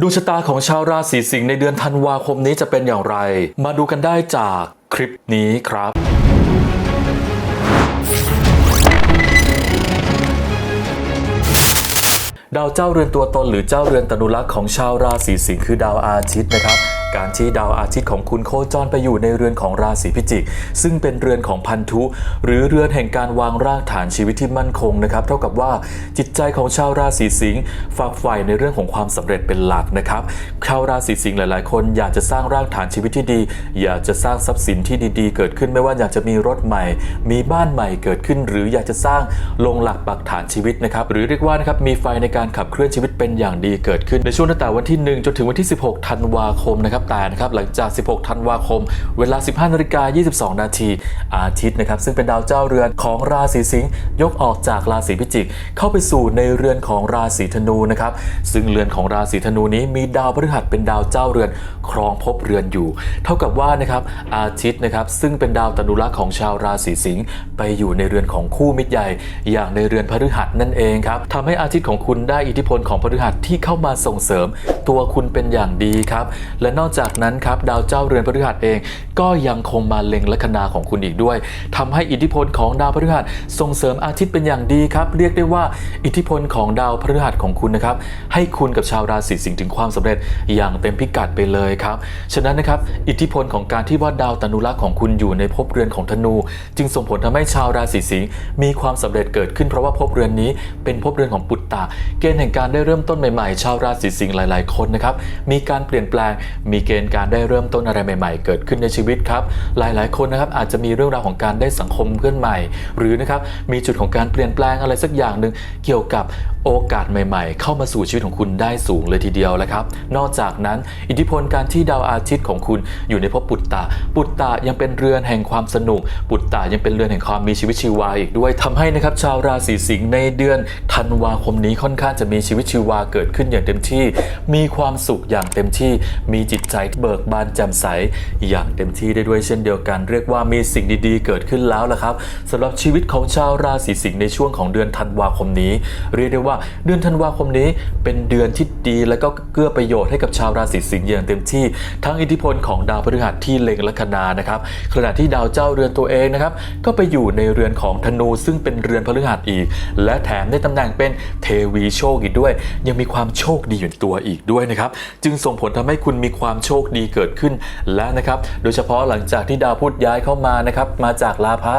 ดวงชะตาของชาวราศีสิงห์ในเดือนธันวาคมนี้จะเป็นอย่างไร มาดูกันได้จากคลิปนี้ครับ ดาวเจ้าเรือนตัวตนหรือเจ้าเรือนตนุรักษ์ของชาวราศีสิงห์คือดาวอาทิตย์นะครับ การที่ดาวอาทิตย์ของคุณโคจรไปอยู่ในเรือนของราศีพิจิก ซึ่งเป็นเรือนของพันธุ หรือเรือนแห่งการวางรากฐานชีวิตที่มั่นคงนะครับเท่ากับว่าจิตใจของชาวราศีสิงห์ฝากใฝ่ในเรื่องของความสำเร็จเป็นหลักนะครับชาวราศีสิงห์หลาย ๆ คนอยากจะสร้างรากฐานชีวิตที่ดี อยากจะสร้างทรัพย์สินที่ดี ๆ เกิดขึ้นไม่ว่าอยากจะมีรถใหม่ มีบ้านใหม่เกิดขึ้น หรืออยากจะสร้างลงหลักปักฐานชีวิตนะครับหรือเรียกว่านะครับมีไฟในการขับเคลื่อนชีวิตเป็นอย่างดีเกิดขึ้นในช่วงตั้งแต่วันที่ 1 จนถึงวันที่ 16 ธันวาคมนะครับแต่นะครับหลังจาก 16 ธันวาคม เวลา 15นาฬิกา22 นาทีอาทิตย์นะครับซึ่งเป็นดาวเจ้าเรือนของราศีสิงห์ยกออกจากราศีพิจิก เข้าไปสู่ในเรือนของราศีธนูนะครับซึ่งเรือนของราศีธนูนี้มีดาวพฤหัสเป็นดาวเจ้าเรือนครองภพเรือนอยู่ เท่ากับว่านะครับอาทิตย์นะครับซึ่งเป็นดาวตนุรักษ์ของชาวราศีสิงห์ไปอยู่ในเรือนของคู่มิตรใหญ่ อย่างในเรือนพฤหัสนั่นเองครับทำให้อาทิตย์ของคุณได้อิทธิพลของพฤหัสที่เข้ามาส่งเสริม ตัวคุณเป็นอย่างดีครับและนอกจากนั้นครับดาวเจ้าเรือนพฤหัสเอง ก็ยังคงมาเล็งลัคนาของคุณอีกด้วยทำให้อิทธิพลของดาวพฤหัสส่งเสริมอาทิตย์เป็นอย่างดีครับ เรียกได้ว่าอิทธิพลของดาวพฤหัสของคุณนะครับให้คุณกับชาวราศีสิงห์ถึงความสำเร็จอย่างเต็มพิกัดไปเลยครับฉะนั้นนะครับอิทธิพลของการที่ว่าดาวตนุรักษ์ของคุณอยู่ในภพเรือนของธนู จึงส่งผลทำให้ชาวราศีสิงห์มีความสำเร็จเกิดขึ้นเพราะว่าภพเรือนนี้เป็นภพเรือนของปุตตะเกณฑ์แห่งการได้เริ่มต้นใหม่ๆ ชาวราศีสิงห์หลาย ๆ คนนะครับมีการเปลี่ยนแปลงมีเกณฑ์การได้เริ่มต้นอะไรใหม่ ๆ เกิดขึ้นในชีวิตครับ หลายๆ คนนะครับอาจจะมีเรื่องราวของการได้สังคมเพื่อนใหม่ หรือนะครับมีจุดของการเปลี่ยนแปลงอะไรสักอย่างหนึ่งเกี่ยวกับโอกาสใหม่ ๆ เข้ามาสู่ชีวิตของคุณได้สูงเลยทีเดียวแล้วครับ นอกจากนั้น อิทธิพลการที่ดาวอาทิตย์ของคุณอยู่ในภพปุตตะ ปุตตะยังเป็นเรือนแห่งความสนุก ปุตตะยังเป็นเรือนแห่งความมีชีวิตชีวาอีกด้วยทำให้นะครับชาวราศีสิงห์ในเดือนธันวาคมนี้ค่อนข้างจะมีชีวิตชีวาเกิดขึ้นอย่างเต็มที่ มีความสุขอย่างเต็มที่ มีจิตใจเบิกบานแจ่มใส อย่างเต็มที่ได้ด้วยเช่นเดียวกัน เรียกว่ามีสิ่งดีๆ เกิดขึ้นแล้วละครับสำหรับชีวิตของชาวราศีสิงห์ในช่วงของเดือนธันวาคมนี้ เรียกได้ว่าเดือนธันวาคมนี้เป็นเดือนที่ดี และก็เกื้อประโยชน์ให้กับชาวราศีสิงห์อย่างเต็มที่ ทั้งอิทธิพลของดาวพฤหัสที่เล็งลัคนานะครับขณะที่ดาวเจ้าเรือนตัวเองนะครับก็ไปอยู่ในเรือนของธนูซึ่งเป็นเรือนพฤหัสอีก และแถมได้ตำแหน่งเป็นเทวีโชคอีกด้วย ยังมีความโชคดีอยู่ในตัวอีกด้วยนะครับจึงส่งผลทำให้คุณมีความโชคดีเกิดขึ้นและนะครับ โดยเฉพาะหลังจากที่ดาวพุธย้ายเข้ามานะครับ มาจากลาภะ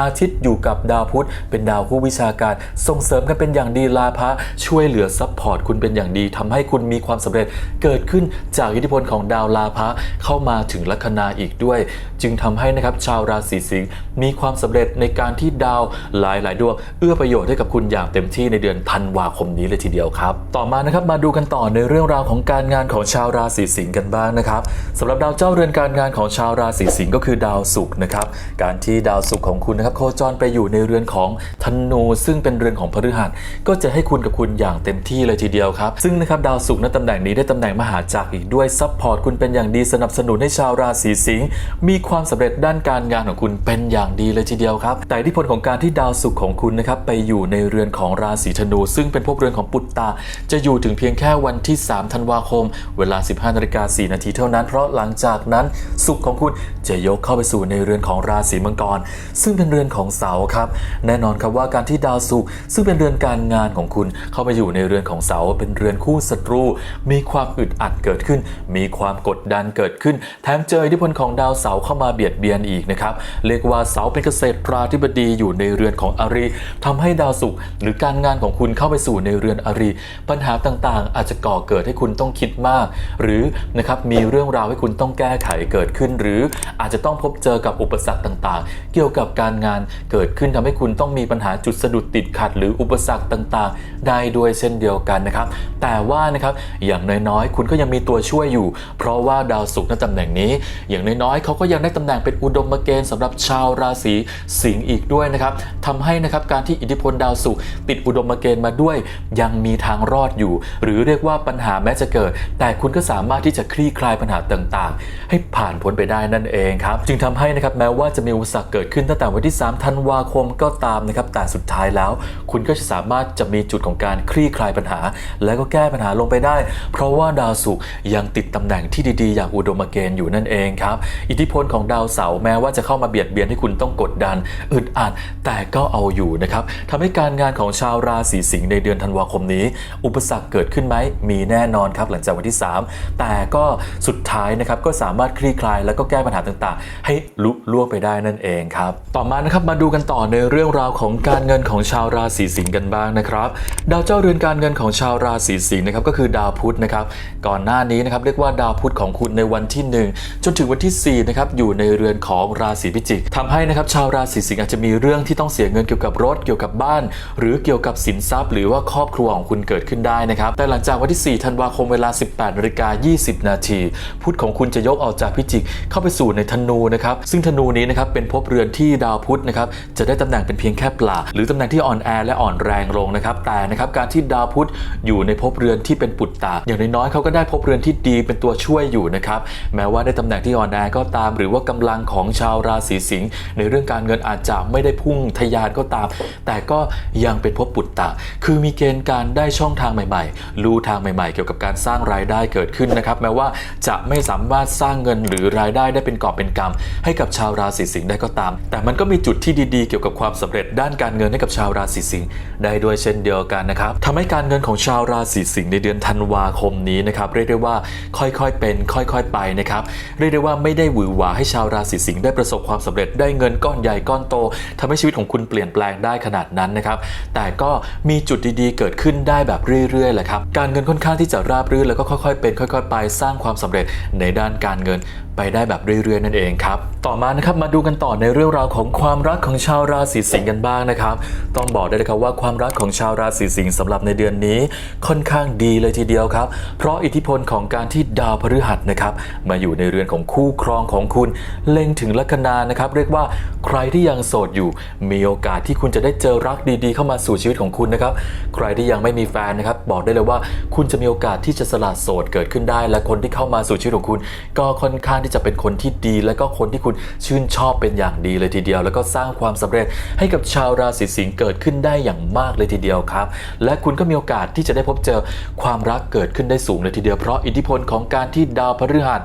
อาทิตย์อยู่กับดาวพุธเป็นดาวคู่วิชาการ ส่งเสริมกันเป็นอย่างดีลาภะช่วยเหลือซัพพอร์ตคุณเป็นอย่างดีทำให้คุณมีความสำเร็จเกิดขึ้นจากอิทธิพลของดาวลาภะเข้ามาถึงลัคนาอีกด้วย จึงทำให้นะครับชาวราศีสิงห์มีความสำเร็จในการที่ดาวหลายหลายๆดวงเอื้อประโยชน์ให้กับคุณอย่างเต็มที่ในเดือนธันวาคมนี้เลยทีเดียวครับ ต่อมานะครับมาดูกันต่อในเรื่องราวของการงานของชาวราศีสิงห์กันบ้างนะครับสำหรับดาวเจ้าเรือนการงานของชาวราศีสิงห์ก็คือดาวศุกร์นะครับ การที่ดาวศุกร์ของคุณนะครับโคจรไปอยู่ในเรือนของธนูซึ่งเป็นเรือนของพฤหัสก็จะให้คุณกับคุณอย่างเต็มที่เลยทีเดียวครับ ซึ่งนะครับดาวศุกร์ณตำแหน่งนี้ได้ตำแหน่งมหาจักรอีกด้วยซัพพอร์ตคุณเป็นอย่างดีสนับสนุนให้ชาวราศีสิงห์มีความสำเร็จด้านการงานของคุณเป็นอย่างดีเลยทีเดียวครับ แต่ทธิพลของการที่ดาวศุกร์ของคุณนะครับไปอยู่ในเรือนของราศีธนู ซึ่งเป็นภพเรือนของปุตตา จะอยู่ถึงเพียงแค่วันที่ 3 ธันวาคม เวลา 15นาฬิกา4 นาทีเท่านั้น เพราะหลังจากนั้นศุกร์ของคุณจะยกเข้าไปสู่ในเรือนของราศีมังกร ซึ่งเป็นเรือนของเสาครับ แน่นอนครับว่าการที่ดาวศุกร์ซึ่งเป็นเรือนการงานของคุณเข้าไปอยู่ในเรือนของเสาเป็นเรือนคู่ศัตรู มีความอึดอัดเกิดขึ้น มีความกดดันเกิดขึ้น แถมเจออิทธิพลของดาวเสาเข้ามาเบียดเบียนอีกนะครับเรียกว่าเสาเป็นเกษตรราธิบดีอยู่ในเรือนของอริทำให้ดาวศุกร์หรือการงานของคุณเข้าไปสู่ในเรือนอริปัญหาต่างๆ อาจจะก่อเกิดให้คุณต้องคิดมาก หรือนะครับมีเรื่องราวให้คุณต้องแก้ไขเกิดขึ้น หรืออาจจะต้องพบเจอกับอุปสรรคต่างๆ เกี่ยวกับการงานเกิดขึ้นทำให้คุณต้องมีปัญหาจุดสะดุดติดขัด หรืออุปสรรคต่างๆ ได้ด้วยเช่นเดียวกันนะครับ แต่ว่านะครับอย่างน้อยๆ คุณก็ยังมีตัวช่วยอยู่ เพราะว่าดาวศุกร์ในตำแหน่งนี้ อย่างน้อยๆเขาก็ยังได้ตำแหน่งเป็นอุดมเกณฑ์สำหรับชาวราศีสิงห์อีกด้วยนะครับทำให้นะครับการที่อิทธิพลดาวศุกร์ติดอุดมเกณฑ์มาด้วย ยังมีทางรอดอยู่ หรือเรียกว่าปัญหาแม้จะเกิด แต่คุณก็สามารถที่จะคลี่ลี่คลายปัญหาต่างๆ ให้ผ่านพ้นไปได้นั่นเองครับ จึงทำให้นะครับแม้ว่าจะมีอุปสรรคเกิดขึ้นตั้งแต่วันที่ 3 ธันวาคมก็ตามนะครับ แต่สุดท้ายแล้ว คุณก็จะสามารถจะมีจุดของการคลี่คลายปัญหา และก็แก้ปัญหาลงไปได้ เพราะว่าดาวศุกร์ยังติดตำแหน่งที่ดีๆ อย่างอุดมเกณฑ์อยู่นั่นเองครับ อิทธิพลของดาวเสาร์แม้ว่าจะเข้ามาเบียดเบียนให้คุณต้องกดดันอึดอัดแต่ก็เอาอยู่นะครับทำให้การงานของชาวราศีสิงห์ในเดือนธันวาคมนี้ อุปสรรคเกิดขึ้นไหมมีแน่นอนครับหลังจากวันที่ 3 แต่ก็สุดท้ายนะครับก็สามารถคลี่คลาย แล้วก็แก้ปัญหาต่างๆ ให้ลุล่วงไปได้นั่นเองครับ ต่อมานะครับมาดูกันต่อในเรื่องราวของการเงินของชาวราศีสิงห์กันบ้างนะครับดาวเจ้าเรือนการเงินของชาวราศีสิงห์นะครับก็คือดาวพุธนะครับก่อนหน้านี้นะครับเรียกว่าดาวพุธของคุณในวันที่ 1 จนถึงวันที่4นะครับอยู่ในเรือนของราศีพิจิกทำให้นะครับชาวราศีสิงห์อาจจะมีเรื่องที่ต้องเสียเงินเกี่ยวกับรถเกี่ยวกับบ้าน หรือเกี่ยวกับสินทรัพย์ หรือว่าครอบครัวของคุณเกิดขึ้นได้นะครับแต่หลังจากวันที่ 4 ธันวาคมเวลา 18นาฬิกา20 นาที พุธของคุณจะยกออกจากพิจิกเข้าไปสู่ในธนูนะครับซึ่งธนูนี้นะครับเป็นภพเรือนที่ดาวพุธนะครับจะได้ตำแหน่งเป็นเพียงแค่ปลาหรือตำแหน่งที่อ่อนแอและอ่อนแรงลงนะครับแต่นะครับการที่ดาวพุธอยู่ในภพเรือนที่เป็นปุตตะอย่างน้อยๆเขาก็ได้ภพเรือนที่ดีเป็นตัวช่วยอยู่นะครับแม้ว่าได้ตำแหน่งที่อ่อนแอก็ตาม หรือว่ากำลังของชาวราศีสิงห์ในเรื่องการเงินอาจจะไม่ได้พุ่งทะยานก็ตาม แต่ก็ยังเป็นภพปุตตะคือมีเกณฑ์การได้ช่องทางใหม่ๆรู้ทางใหม่ๆ เกี่ยวกับการสร้างรายได้เกิดขึ้นนะครับแม้ว่าจะไม่สามารถสร้างเงินหรือรายได้ได้เป็นกอบเป็นกำให้กับชาวราศีสิงห์ได้ก็ตาม แต่มันก็มีจุดที่ดีๆ เกี่ยวกับความสำเร็จด้านการเงินให้กับชาวราศีสิงห์ได้ด้วยเช่นเดียวกันนะครับทำให้การเงินของชาวราศีสิงห์ในเดือนธันวาคมนี้นะครับเรียกได้ว่าค่อยๆเป็น ค่อยๆไปนะครับเรียกได้ว่าไม่ได้หวือหวาให้ชาวราศีสิงห์ได้ประสบความสำเร็จได้เงินก้อนใหญ่ก้อนโตทำให้ชีวิตของคุณเปลี่ยนแปลงได้ขนาดนั้นนะครับแต่ก็มีจุดดีๆ เกิดขึ้นได้แบบเรื่อยๆแหละครับการเงินค่อนข้างที่จะราบรื่นแล้วก็ค่อยๆเป็น ค่อย ๆ ไปสร้างความสำเร็จในด้านการเงินไปได้แบบเรื่อยๆ นั่นเองครับ ต่อมานะครับมาดูกันต่อในเรื่องราวของความรักของชาวราศีสิงห์กันบ้างนะครับ ต้องบอกได้เลยครับว่าความรักของชาวราศีสิงห์สำหรับในเดือนนี้ค่อนข้างดีเลยทีเดียวครับ เพราะอิทธิพลของการที่ดาวพฤหัสนะครับมาอยู่ในเรือนของคู่ครองของคุณ เล็งถึงลัคนานะครับเรียกว่าใครที่ยังโสดอยู่ มีโอกาสที่คุณจะได้เจอรักดีๆ เข้ามาสู่ชีวิตของคุณนะครับใครที่ยังไม่มีแฟนนะครับบอกได้เลยว่าคุณจะมีโอกาสที่จะสละโสดเกิดขึ้นได้และคนที่เข้ามาสู่ชีวิตของคุณ ก็ค่อนข้างที่จะเป็นคนที่ดี และก็คนที่คุณชื่นชอบเป็นอย่างดีเลยทีเดียว แล้วก็สร้างความสำเร็จให้กับชาวราศีสิงห์เกิดขึ้นได้อย่างมากเลยทีเดียวครับ และคุณก็มีโอกาสที่จะได้พบเจอความรักเกิดขึ้นได้สูงเลยทีเดียวเพราะอิทธิพลของการที่ดาวพฤหัส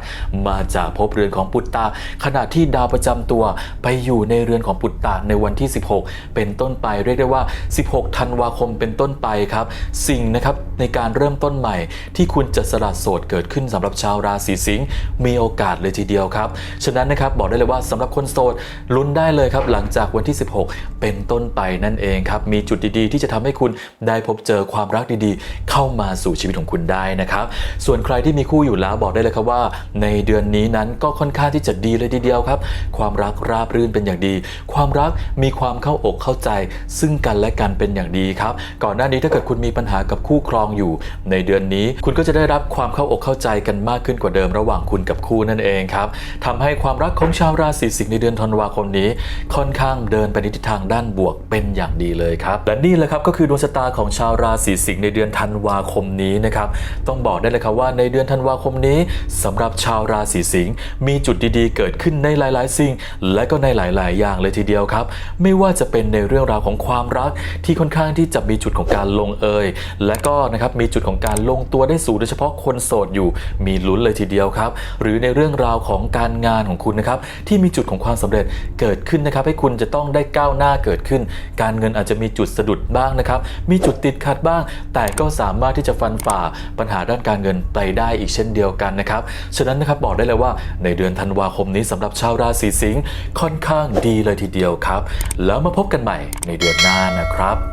มาจากภพเรือนของปุตตา ขณะที่ดาวประจำตัวไปอยู่ในเรือนของปุตตาในวันที่ 16 เป็นต้นไปเรียกได้ว่า 16 ธันวาคมเป็นต้นไปครับ สิ่งนะครับในการเริ่มต้นใหม่ที่คุณจะสละโสดเกิดขึ้นสำหรับชาวราศีสิงห์มีโอกาสเลยทีเดียวครับ ฉะนั้นนะครับบอกได้เลยว่าสำหรับคนโสดลุ้นได้เลยครับ หลังจากวันที่ 16 เป็นต้นไปนั่นเองครับ มีจุดดีๆ ที่จะทำให้คุณได้พบเจอความรักดีๆ เข้ามาสู่ชีวิตของคุณได้นะครับ ส่วนใครที่มีคู่อยู่แล้วบอกได้เลยครับว่า ในเดือนนี้นั้นก็ค่อนข้างที่จะดีเลยทีเดียวครับ ความรักราบรื่นเป็นอย่างดี ความรักมีความเข้าอกเข้าใจ ซึ่งกันและกันเป็นอย่างดีครับ ก่อนหน้านี้ถ้าเกิดคุณมีปัญหากับคู่ครองอยู่ ในเดือนนี้คุณก็จะได้รับความเข้าอกเข้าใจกันมากขึ้นกว่าเดิมระหว่างคุณกับคู่นั่นเองครับทำให้ความรักของชาวราศีสิงห์ในเดือนธันวาคมนี้ ค่อนข้างเดินไปในทิศทางด้านบวกเป็นอย่างดีเลยครับและนี่แหละครับก็คือดวงชะตาของชาวราศีสิงห์ในเดือนธันวาคมนี้นะครับต้องบอกได้เลยครับว่าในเดือนธันวาคมนี้สำหรับชาวราศีสิงห์มีจุดดีๆ เกิดขึ้นในหลาย ๆ สิ่ง และก็ในหลาย ๆ อย่างเลยทีเดียวครับ ไม่ว่าจะเป็นในเรื่องราวของความรักที่ค่อนข้างที่จะมีจุดของการลงเอย และก็นะครับมีจุดของการลงตัวได้สูงโดยเฉพาะคนโสดอยู่มีลุ้นเลยทีเดียวครับ หรือในเรื่องราวของการงานของคุณนะครับที่มีจุดของความสำเร็จเกิดขึ้นนะครับ ให้คุณจะต้องได้ก้าวหน้าเกิดขึ้น การเงินอาจจะมีจุดสะดุดบ้างนะครับ มีจุดติดขัดบ้าง แต่ก็สามารถที่จะฟันฝ่าปัญหาด้านการเงินไปได้อีกเช่นเดียวกันนะครับฉะนั้นนะครับบอกได้เลยว่าในเดือนธันวาคมนี้สำหรับชาวราศีสิงห์ค่อนข้างดีเลยทีเดียวครับ แล้วมาพบกันใหม่ในเดือนหน้านะครับ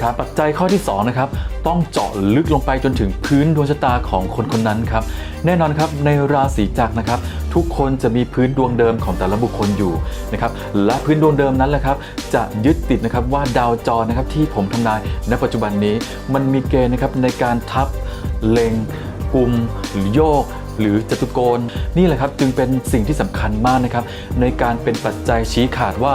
ครับ ปัจจัยข้อที่สองนะครับ ต้องเจาะลึกลงไปจนถึงพื้นดวงชะตาของคนคนนั้นครับ แน่นอนครับในราศีจักรนะครับ ทุกคนจะมีพื้นดวงเดิมของแต่ละบุคคลอยู่นะครับ และพื้นดวงเดิมนั้นแหละครับ จะยึดติดนะครับว่าดาวจรนะครับที่ผมทำนายณปัจจุบันนี้ มันมีเกณฑ์นะครับในการทับเล็งกลุ่มหรือโยกหรือจตุโกณนี่แหละครับจึงเป็นสิ่งที่สำคัญมากนะครับในการเป็นปัจจัยชี้ขาดว่า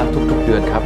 ละทุกๆเดือนครับ